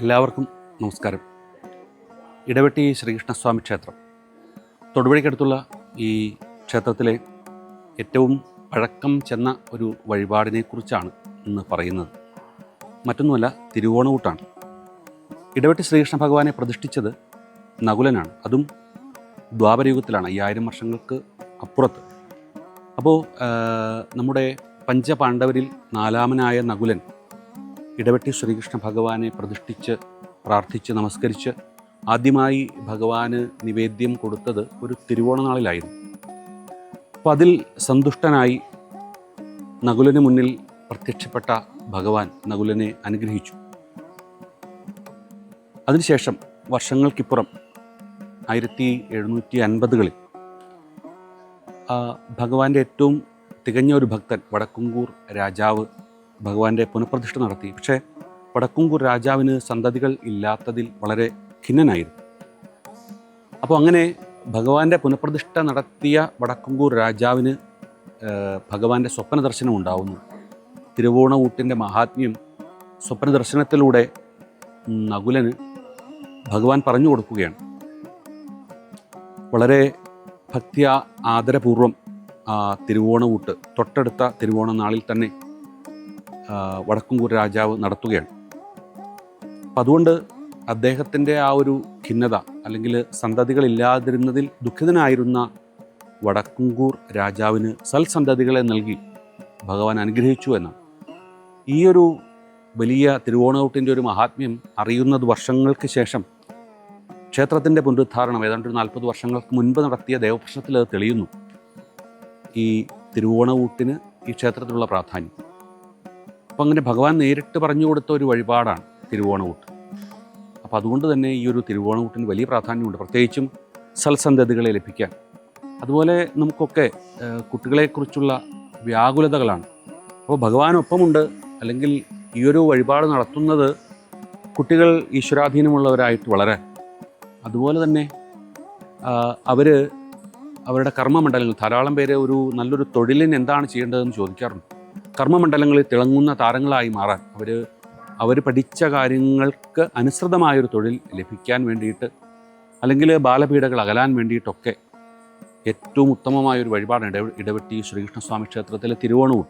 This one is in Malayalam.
എല്ലാവർക്കും നമസ്കാരം. ഇടവെട്ടി ശ്രീകൃഷ്ണസ്വാമി ക്ഷേത്രം. തൊടുപുഴയ്ക്കടുത്തുള്ള ഈ ക്ഷേത്രത്തിലെ ഏറ്റവും പഴക്കം ചെന്ന ഒരു വഴിപാടിനെക്കുറിച്ചാണ് ഇന്ന് പറയുന്നത്. മറ്റൊന്നുമല്ല തിരുവോണകൂട്ടാണ്. ഇടവെട്ടി ശ്രീകൃഷ്ണ ഭഗവാനെ പ്രതിഷ്ഠിച്ചത് നകുലനാണ്. അതും ദ്വാപരയുഗത്തിലാണ് അയ്യായിരം വർഷങ്ങൾക്ക് അപ്പുറത്ത്. അപ്പോൾ നമ്മുടെ പഞ്ചപാണ്ഡവരിൽ നാലാമനായ നകുലൻ ഇടവെട്ടി ശ്രീകൃഷ്ണ ഭഗവാനെ പ്രതിഷ്ഠിച്ച് പ്രാർത്ഥിച്ച് നമസ്കരിച്ച് ആദ്യമായി ഭഗവാന് നിവേദ്യം കൊടുത്തത് ഒരു തിരുവോണനാളിലായിരുന്നു അപ്പോൾ അതിൽ സന്തുഷ്ടനായി നകുലന് മുന്നിൽ പ്രത്യക്ഷപ്പെട്ട ഭഗവാൻ നകുലനെ അനുഗ്രഹിച്ചു. അതിനുശേഷം വർഷങ്ങൾക്കിപ്പുറം ആയിരത്തി എഴുന്നൂറ്റി അൻപതുകളിൽ ഭഗവാന്റെ ഏറ്റവും തികഞ്ഞ ഒരു ഭക്തൻ വടക്കുംകൂർ രാജാവ് ഭഗവാന്റെ പുനഃപ്രതിഷ്ഠ നടത്തി. പക്ഷേ വടക്കുംകൂർ രാജാവിന് സന്തതികൾ ഇല്ലാത്തതിൽ വളരെ ഖിന്നനായിരുന്നു. അപ്പോൾ അങ്ങനെ ഭഗവാന്റെ പുനഃപ്രതിഷ്ഠ നടത്തിയ വടക്കുംകൂർ രാജാവിന് ഭഗവാന്റെ സ്വപ്ന ദർശനം ഉണ്ടാവുന്നു. തിരുവോണവൂട്ടിന്റെ മഹാത്മ്യം സ്വപ്ന ദർശനത്തിലൂടെ നകുലന് ഭഗവാൻ പറഞ്ഞു കൊടുക്കുകയാണ്. വളരെ ഭക്തി ആദരപൂർവം തിരുവോണവൂട്ട് തൊട്ടടുത്ത തിരുവോണ നാളിൽ തന്നെ വടക്കുംകൂർ രാജാവ് നടത്തുകയാണ്. അപ്പം അതുകൊണ്ട് അദ്ദേഹത്തിന്റെ ആ ഒരു ഖിന്നത അല്ലെങ്കിൽ സന്തതികളില്ലാതിരുന്നതിൽ ദുഃഖിതനായിരുന്ന വടക്കുംകൂർ രാജാവിന് സൽസന്തതികളെ നൽകി ഭഗവാൻ അനുഗ്രഹിച്ചു എന്നാണ്. ഈ ഒരു വലിയ തിരുവോണകൂട്ടിന്റെ ഒരു മഹാത്മ്യം അറിയുന്നത് വർഷങ്ങൾക്ക് ശേഷം ക്ഷേത്രത്തിന്റെ പുനരുദ്ധാരണം ഏതാണ്ട് ഒരു നാൽപ്പത് വർഷങ്ങൾക്ക് മുൻപ് നടത്തിയ ദേവപ്രശ്നത്തിൽ അത് തെളിയുന്നു. ഈ തിരുവോണകൂട്ടിന് ഈ ക്ഷേത്രത്തിലുള്ള പ്രാധാന്യം. അപ്പം അങ്ങനെ ഭഗവാൻ നേരിട്ട് പറഞ്ഞു കൊടുത്ത ഒരു വഴിപാടാണ് തിരുവോണകൂട്ട്. അപ്പോൾ അതുകൊണ്ട് തന്നെ ഈ ഒരു തിരുവോണകൂട്ടിന് വലിയ പ്രാധാന്യമുണ്ട്. പ്രത്യേകിച്ചും സൽസന്തതികളെ ലഭിക്കാൻ. അതുപോലെ നമുക്കൊക്കെ കുട്ടികളെക്കുറിച്ചുള്ള വ്യാകുലതകളാണ്. അപ്പോൾ ഭഗവാനൊപ്പമുണ്ട്. അല്ലെങ്കിൽ ഈ ഒരു വഴിപാട് നടത്തുന്നത് കുട്ടികൾ ഈശ്വരാധീനമുള്ളവരായിട്ട് വളരെ. അതുപോലെ തന്നെ അവർ അവരുടെ കർമ്മമണ്ഡലങ്ങൾ ധാരാളം പേര് ഒരു നല്ലൊരു തൊഴിലിന് എന്താണ് ചെയ്യേണ്ടതെന്ന് ചോദിക്കാറുണ്ട്. കർമ്മമണ്ഡലങ്ങളിൽ തിളങ്ങുന്ന താരങ്ങളായി മാറാൻ അവർ അവർ പഠിച്ച കാര്യങ്ങൾക്ക് അനുസൃതമായൊരു തൊഴിൽ ലഭിക്കാൻ വേണ്ടിയിട്ട് അല്ലെങ്കിൽ ബാലപീഠകൾ അകലാൻ വേണ്ടിയിട്ടൊക്കെ ഏറ്റവും ഉത്തമമായൊരു വഴിപാടാണ് ഇട ഇടവെട്ടി ശ്രീകൃഷ്ണസ്വാമി ക്ഷേത്രത്തിലെ തിരുവോണൂട്ട്